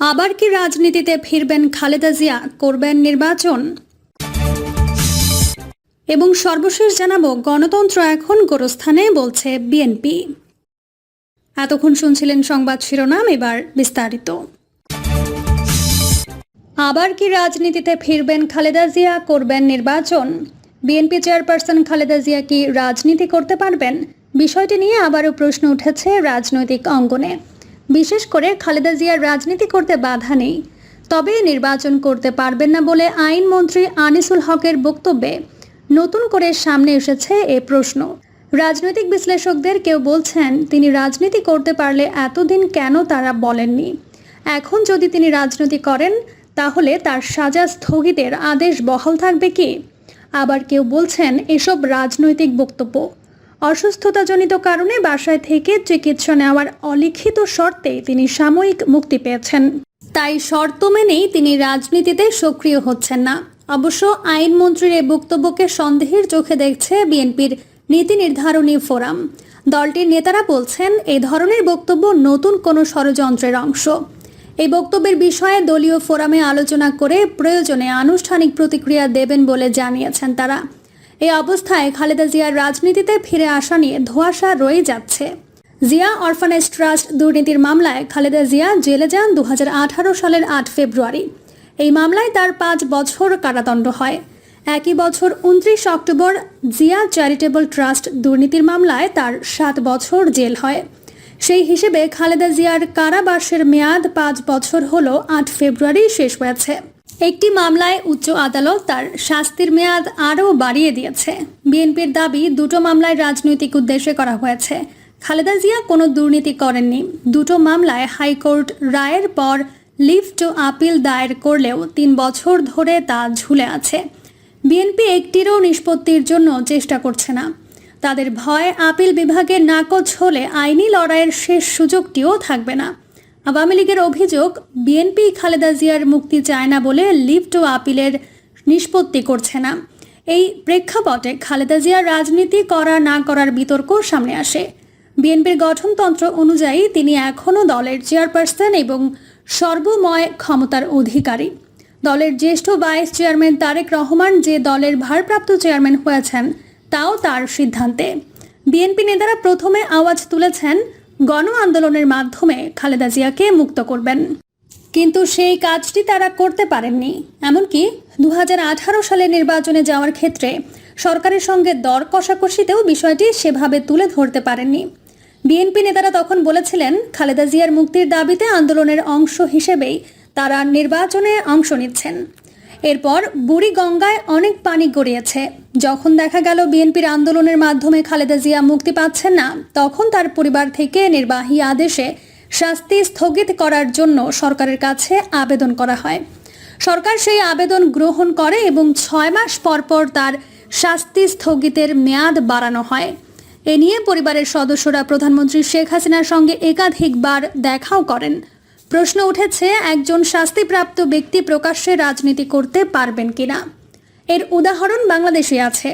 আবার কি রাজনীতিতে ফিরবেন খালেদা জিয়া? করবেন নির্বাচন? এবং সর্বশেষ জানাব, গণতন্ত্র এখন গোরস্থানে বলছে বিএনপি। এতক্ষণ শুনছিলেন সংবাদ শিরোনাম, এবার বিস্তারিত। আবার কি রাজনীতিতে ফিরবেন খালেদা জিয়া? করবেন নির্বাচন? বিএনপি চেয়ারপারসন খালেদা জিয়া কি রাজনীতি করতে পারবেন? বিষয়টি নিয়ে আবারও প্রশ্ন উঠেছে রাজনৈতিক অঙ্গনে। বিশেষ করে খালেদা জিয়ার রাজনীতি করতে বাধা নেই। তবে নির্বাচন করতে পারবেন না বলে আইনমন্ত্রী আনিসুল হকের বক্তব্যে নতুন করে সামনে এসেছে এ প্রশ্ন। রাজনৈতিক বিশ্লেষকদের কেউ বলছেন, তিনি রাজনীতি করতে পারলে এতদিন কেন তারা বলেননি? এখন যদি তিনি রাজনীতি করেন, তাহলে তার সাজা স্থগিতের আদেশ বহাল থাকবে কি? আবার কেউ বলছেন, এসব রাজনৈতিক বক্তব্য। অসুস্থতাজনিত কারণে বাসায় থেকে চিকিৎসা নেওয়ার অলিখিত শর্তে তিনি সাময়িক মুক্তি পেয়েছেন। তাই শর্ত মেনেই তিনি রাজনীতিতে সক্রিয় হচ্ছেন না। অবশ্য আইনমন্ত্রীর এই বক্তব্যকে সন্দেহের চোখে দেখছে বিএনপির নীতি নির্ধারণী ফোরাম। দলটির নেতারা বলছেন এই ধরনের বক্তব্য নতুন কোনো ষড়যন্ত্রের অংশ। এই বক্তব্যের বিষয়ে দলীয় ফোরামে আলোচনা করে প্রয়োজনে আনুষ্ঠানিক প্রতিক্রিয়া দেবেন বলে জানিয়েছেন তারা। এই অবস্থায় খালেদা জিয়ার রাজনীতিতে ফিরে আসা নিয়ে ধোঁয়াশা রয়ে যাচ্ছে। জিয়া অরফানেজ ট্রাস্ট দুর্নীতির মামলায় খালেদা জিয়া জেলে যান দু হাজার আঠারো সালের আট ফেব্রুয়ারি। এই মামলায় তার পাঁচ বছর কারাদণ্ড হয়। একই বছর উনত্রিশ অক্টোবর জিয়া চ্যারিটেবল ট্রাস্ট দুর্নীতির মামলায় তার সাত বছর জেল হয়। সেই হিসেবে খালেদা জিয়ার কারাবাসের মেয়াদ পাঁচ বছর হল আট ফেব্রুয়ারি শেষ হয়েছে। একটি মামলায় উচ্চ আদালত তার শাস্তির মেয়াদ আরও বাড়িয়ে দিয়েছে। বিএনপির দাবি, দুটো মামলায় রাজনৈতিক উদ্দেশ্যে করা হয়েছে। খালেদা জিয়া কোনো দুর্নীতি করেননি। দুটো মামলায় হাইকোর্ট রায়ের পর লিভ টু আপিল দায়ের করলেও তিন বছর ধরে তা ঝুলে আছে। বিএনপি একটিরও নিষ্পত্তির জন্য চেষ্টা করছে না। তাদের ভয় আপিল বিভাগে নাকচ হলে আইনি লড়াইয়ের শেষ সুযোগটিও থাকবে না। আওয়ামী লীগের অভিযোগ, বিএনপি খালেদা জিয়ার মুক্তি চায় না বলে লিভ টু আপিলের নিষ্পত্তি করছে না। এই প্রেক্ষাপটে খালেদা জিয়ার রাজনীতি করা না করার বিতর্ক সামনে আসে। বিএনপির গঠনতন্ত্র অনুযায়ী তিনি এখনও দলের চেয়ারপারসন এবং সর্বময় ক্ষমতার অধিকারী। দলের জ্যেষ্ঠ ভাইস চেয়ারম্যান তারেক রহমান যে দলের ভারপ্রাপ্ত চেয়ারম্যান হয়েছেন, তাও তার সিদ্ধান্তে। বিএনপি নেতারা প্রথমে আওয়াজ তুলেছেন গণ আন্দোলনের মাধ্যমে খালেদা জিয়াকে মুক্ত করবেন। কিন্তু সেই কাজটি তারা করতে পারেননি। এমনকি দু হাজার আঠারো সালে নির্বাচনে যাওয়ার ক্ষেত্রে সরকারের সঙ্গে দর কষাকষিতেও বিষয়টি সেভাবে তুলে ধরতে পারেননি। বিএনপি নেতারা তখন বলেছিলেন, খালেদা জিয়ার মুক্তির দাবিতে আন্দোলনের অংশ হিসেবেই তারা নির্বাচনে অংশ নিচ্ছেন। এরপর বুড়ি গঙ্গায় অনেক পানি গড়িয়েছে। যখন দেখা গেল বিএনপির আন্দোলনের মাধ্যমে খালেদা জিয়া মুক্তি পাচ্ছেন না, তখন তার পরিবার থেকে নির্বাহী আদেশে শাস্তি স্থগিত করার জন্য সরকারের কাছে আবেদন করা হয়। সরকার সেই আবেদন গ্রহণ করে এবং ছয় মাস পর পর তার শাস্তি স্থগিতের মেয়াদ বাড়ানো হয়। এ নিয়ে পরিবারের সদস্যরা প্রধানমন্ত্রী শেখ হাসিনার সঙ্গে একাধিকবার দেখাও করেন। প্রশ্ন উঠেছে, একজন শাস্তিপ্রাপ্ত ব্যক্তি প্রকাশ্যে রাজনীতি করতে পারবেন কিনা? এর উদাহরণ বাংলাদেশে আছে।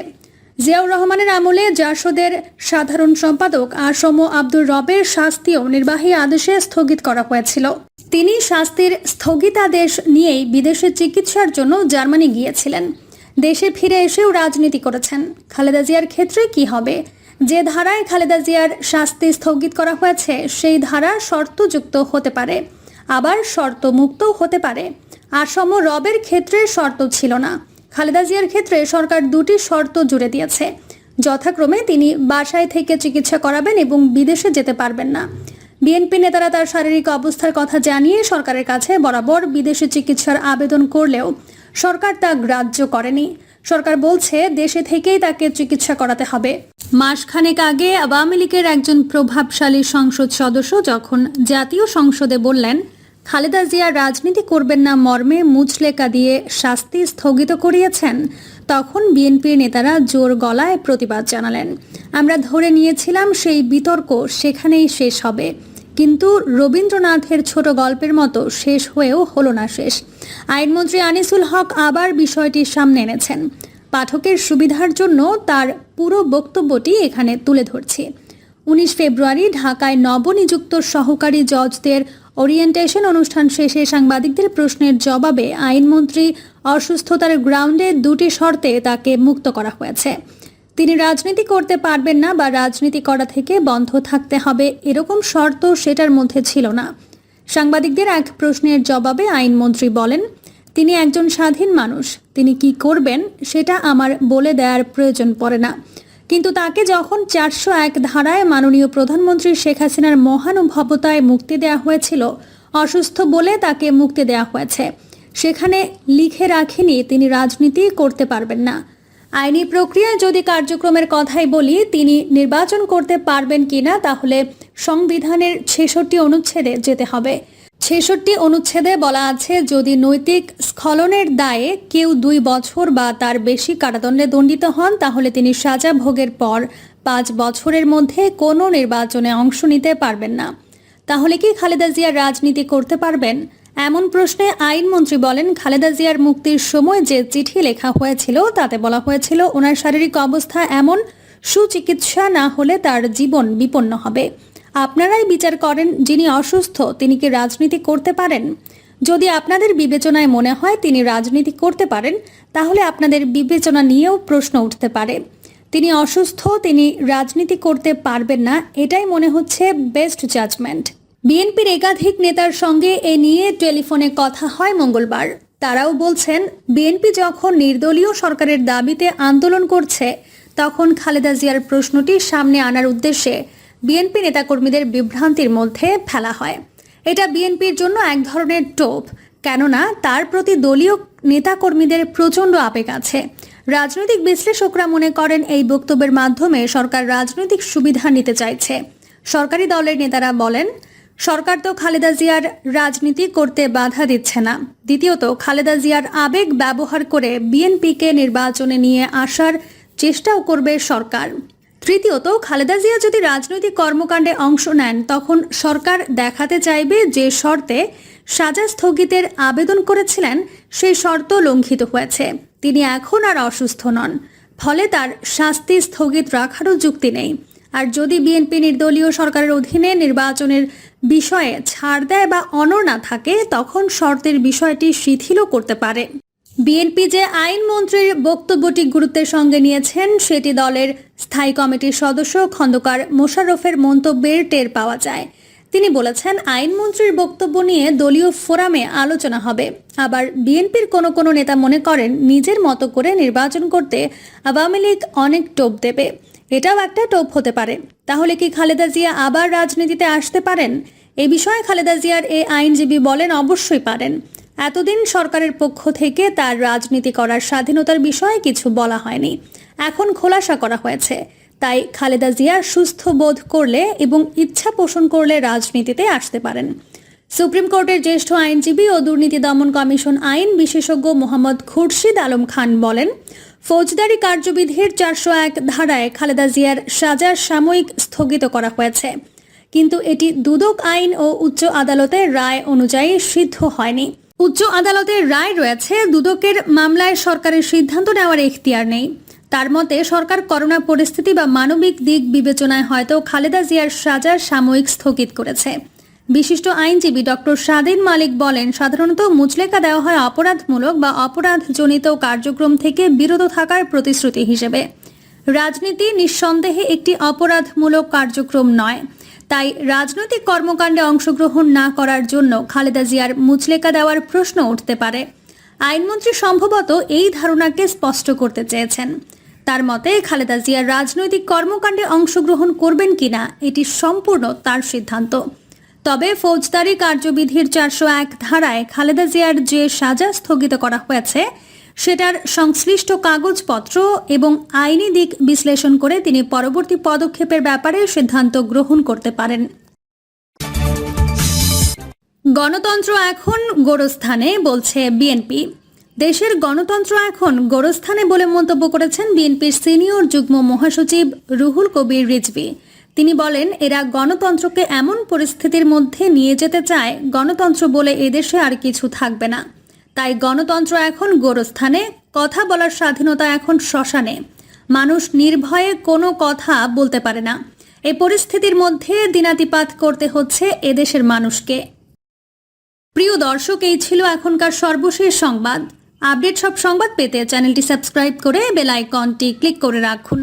জিয়াউর রহমানের আমলে জাসদের সাধারণ সম্পাদক আসম আব্দুর রবের শাস্তিও নির্বাহী আদেশে স্থগিত করা হয়েছিল। তিনি শাস্তির স্থগিতাদেশ নিয়েই বিদেশে চিকিৎসার জন্য জার্মানি গিয়েছিলেন। দেশে ফিরে এসেও রাজনীতি করেছেন। খালেদা জিয়ার ক্ষেত্রে কি হবে? যে ধারায় খালেদা জিয়ার শাস্তি স্থগিত করা হয়েছে, সেই ধারা শর্তযুক্ত হতে পারে। আবার শর্ত মুক্তও হতে পারে। আসম রবের ক্ষেত্রে শর্ত ছিল না। খালেদা জিয়ার ক্ষেত্রে সরকার দুটি শর্ত জুড়ে দিয়েছে। যথাক্রমে তিনি বাসায় থেকে চিকিৎসা করাবেন এবং বিদেশে যেতে পারবেন না। বিএনপি নেতারা তার শারীরিক অবস্থার কথা জানিয়ে সরকারের কাছে বরাবর বিদেশে চিকিৎসার আবেদন করলেও সরকার তা গ্রাহ্য করেনি। সরকার বলছে, দেশে থেকেই তাকে চিকিৎসা করাতে হবে। মাসখানেক আগে আওয়ামী লীগের একজন প্রভাবশালী সংসদ সদস্য যখন জাতীয় সংসদে বললেন খালেদা জিয়া রাজনীতি করবেন না মর্মে মুচলেকা দিয়ে শাস্তি স্থগিত করিয়েছেন। তখন বিএনপির নেতারা জোর গলায় প্রতিবাদ জানালেন। আমরা ধরে নিয়েছিলাম সেই বিতর্ক সেখানেই শেষ হবে। কিন্তু রবীন্দ্রনাথের ছোট গল্পের মতো শেষ হয়েও হলো না শেষ। আইনমন্ত্রী আনিসুল হক আবার বিষয়টি সামনে এনেছেন। পাঠকের সুবিধার জন্য তার পুরো বক্তব্যটি এখানে তুলে ধরছি। উনিশ ফেব্রুয়ারি ঢাকায় নবনিযুক্ত সহকারী জজদের ওরিয়েন্টেশন অনুষ্ঠান শেষে সাংবাদিকদের প্রশ্নের জবাবে আইনমন্ত্রী অসুস্থতার গ্রাউন্ডে দুটি শর্তে তাকে মুক্ত করা হয়েছে। তিনি রাজনীতি করতে পারবেন না বা রাজনীতি করা থেকে বন্ধ থাকতে হবে, এরকম শর্ত সেটার মধ্যে ছিল না। সাংবাদিকদের এক প্রশ্নের জবাবে আইনমন্ত্রী বলেন, তিনি একজন স্বাধীন মানুষ, তিনি কি করবেন সেটা আমার বলে দেওয়ার প্রয়োজন পড়ে না। কিন্তু তাকে যখন চারশো এক ধারায় মাননীয় প্রধানমন্ত্রী শেখ হাসিনার মহানুভবতায় মুক্তি দেওয়া হয়েছিল, অসুস্থ বলে তাকে মুক্তি দেওয়া হয়েছে। সেখানে লিখে রাখেনি তিনি রাজনীতি করতে পারবেন না। আইনি প্রক্রিয়ায় যদি কার্যক্রমের কথাই বলি, তিনি নির্বাচন করতে পারবেন কিনা, তাহলে সংবিধানের ছেষট্টি অনুচ্ছেদে যেতে হবে। ছেষট্টি অনুচ্ছেদে বলা আছে, যদি নৈতিক স্খলনের দায়ে কেউ দুই বছর বা তার বেশি কারাদণ্ডে দণ্ডিত হন, তাহলে তিনি সাজা ভোগের পর পাঁচ বছরের মধ্যে কোনো নির্বাচনে অংশ নিতে পারবেন না। তাহলে কি খালেদা জিয়া রাজনীতি করতে পারবেন? এমন প্রশ্নে আইনমন্ত্রী বলেন, খালেদা জিয়ার মুক্তির সময় যে চিঠি লেখা হয়েছিল, তাতে বলা হয়েছিল, ওনার শারীরিক অবস্থা এমন, সুচিকিৎসা না হলে তার জীবন বিপন্ন হবে। আপনারাই বিচার করেন যিনি অসুস্থ, তিনি কি রাজনীতি করতে পারেন? যদি আপনাদের বিবেচনায় মনে হয় তিনি রাজনীতি করতে পারেন, তাহলে আপনাদের বিবেচনা নিয়েও প্রশ্ন উঠতে পারে। তিনি অসুস্থ, তিনি রাজনীতি করতে পারবেন না, এটাই মনে হচ্ছে বেস্ট জাজমেন্ট বিএনপির একাধিক নেতার সঙ্গে এ নিয়ে টেলিফোনে কথা হয় মঙ্গলবার। তারাও বলছেন, বিএনপি যখন নির্দলীয় সরকারের দাবিতে আন্দোলন করছে, তখন খালেদা জিয়ার প্রশ্নটি সামনে আনার উদ্দেশ্যে বিএনপি নেতাকর্মীদের বিভ্রান্তির মধ্যে ফেলা হয়। এটা বিএনপির জন্য এক ধরনের টোপ। কেননা, তার প্রতি দলীয় নেতাকর্মীদের প্রচণ্ড আবেগ আছে। রাজনৈতিক বিশ্লেষকরা মনে করেন এই বক্তব্যের মাধ্যমে সরকার রাজনৈতিক সুবিধা নিতে চাইছে। সরকারি দলের নেতারা বলেন, সরকার তো খালেদা জিয়ার রাজনীতি করতে বাধা দিচ্ছে না। দ্বিতীয়ত, খালেদা জিয়ার আবেগ ব্যবহার করে বিএনপিকে নির্বাচনে নিয়ে আসার চেষ্টাও করবে সরকার। তৃতীয়ত, খালেদা জিয়া যদি রাজনৈতিক কর্মকাণ্ডে অংশ নেন, তখন সরকার দেখাতে চাইবে যে শর্তে সাজা স্থগিতের আবেদন করেছিলেন, সেই শর্ত লঙ্ঘিত হয়েছে। তিনি এখন আর অসুস্থ নন। ফলে তার শাস্তি স্থগিত রাখারও যুক্তি নেই। আর যদি বিএনপি নির্দলীয় সরকারের অধীনে নির্বাচনের বিষয়ে ছাড় দেয় বা অনর না থাকে, তখন শর্তের বিষয়টি শিথিলও করতে পারে। বিএনপি যে আইনমন্ত্রীর বক্তব্যটি গুরুত্বের সঙ্গে নিয়েছেন, সেটি দলের স্থায়ী কমিটির সদস্য খন্দকার মোশাররফের মন্তব্যের টের পাওয়া যায়। তিনি বলেছেন আইনমন্ত্রীর বক্তব্য নিয়ে দলীয় ফোরামে আলোচনা হবে। আবার বিএনপির কোনো কোনো নেতা মনে করেন, নিজের মতো করে নির্বাচন করতে আওয়ামী লীগ অনেক টোপ দেবে। এটাও একটা টোপ হতে পারে। তাহলে কি খালেদা জিয়া আবার রাজনীতিতে আসতে পারেন? এ বিষয়ে খালেদা জিয়ার এ আইনজীবী বলেন, অবশ্যই পারেন। এতদিন সরকারের পক্ষ থেকে তার রাজনীতি করার স্বাধীনতার বিষয়ে কিছু বলা হয়নি। এখন খোলাসা করা হয়েছে। তাই খালেদা জিয়া সুস্থ বোধ করলে এবং ইচ্ছা পোষণ করলে রাজনীতিতে আসতে পারেন। সুপ্রিম কোর্টের জ্যেষ্ঠ আইনজীবী ও দুর্নীতি দমন কমিশন আইন বিশেষজ্ঞ মোহাম্মদ খুরশিদ আলম খান বলেন, ফৌজদারি কার্যবিধির চারশো এক ধারায় খালেদা জিয়ার সাজা সাময়িক স্থগিত করা হয়েছে। কিন্তু এটি দুদক আইন ও উচ্চ আদালতের রায় অনুযায়ী সিদ্ধ হয়নি। উচ্চ আদালতের রায় রয়েছে, দুদকের মামলায় সরকারের সিদ্ধান্ত নেওয়ার এখতিয়ার নেই। তার মতে, সরকার করোনা পরিস্থিতি বা মানবিক দিক বিবেচনায় হয়তো খালেদা জিয়ার সাজা সাময়িক স্থগিত করেছে। বিশিষ্ট আইনজীবী ডক্টর স্বাধীন মালিক বলেন, সাধারণত মুচলেকা দেওয়া হয় অপরাধমূলক বা অপরাধজনিত কার্যক্রম থেকে বিরত থাকার প্রতিশ্রুতি হিসেবে। রাজনীতি নিঃসন্দেহে একটি অপরাধমূলক কার্যক্রম নয়। তাই রাজনৈতিক কর্মকাণ্ডে অংশগ্রহণ না করার জন্য খালেদা জিয়ার মুচলেকা দেওয়ার প্রশ্ন উঠতে পারে। আইনমন্ত্রী সম্ভবত এই ধারণাকে স্পষ্ট করতে চেয়েছেন। তার মতে, খালেদা জিয়ার রাজনৈতিক কর্মকাণ্ডে অংশগ্রহণ করবেন কিনা, এটি সম্পূর্ণ তার সিদ্ধান্ত। তবে ফৌজদারি কার্যবিধির চারশো এক ধারায় খালেদা জিয়ার যে সাজা স্থগিত করা হয়েছে সেটার সংশ্লিষ্ট কাগজপত্র এবং আইনি দিক বিশ্লেষণ করে তিনি পরবর্তী পদক্ষেপের ব্যাপারে সিদ্ধান্ত গ্রহণ করতে পারেন। গণতন্ত্র এখন গোরস্থানে, বলছে বিএনপি। দেশের গণতন্ত্র এখন গোরস্থানে বলে মন্তব্য করেছেন বিএনপির সিনিয়র যুগ্ম মহাসচিব রুহুল কবির রিজভি। তিনি বলেন, এরা গণতন্ত্রকে এমন পরিস্থিতির মধ্যে নিয়ে যেতে চায়, গণতন্ত্র বলে এদেশে আর কিছু থাকবে না। তাই গণতন্ত্র এখন গোরস্থানে, কথা বলার স্বাধীনতা এখন শ্মশানে। মানুষ নির্ভয়ে কোনো কথা বলতে পারে না। এই পরিস্থিতির মধ্যে দিনাতিপাত করতে হচ্ছে এদেশের মানুষকে। প্রিয় দর্শক, এই ছিল এখনকার সর্বশেষ সংবাদ। আপডেট সব সংবাদ পেতে চ্যানেলটি সাবস্ক্রাইব করে বেল আইকনটি ক্লিক করে রাখুন।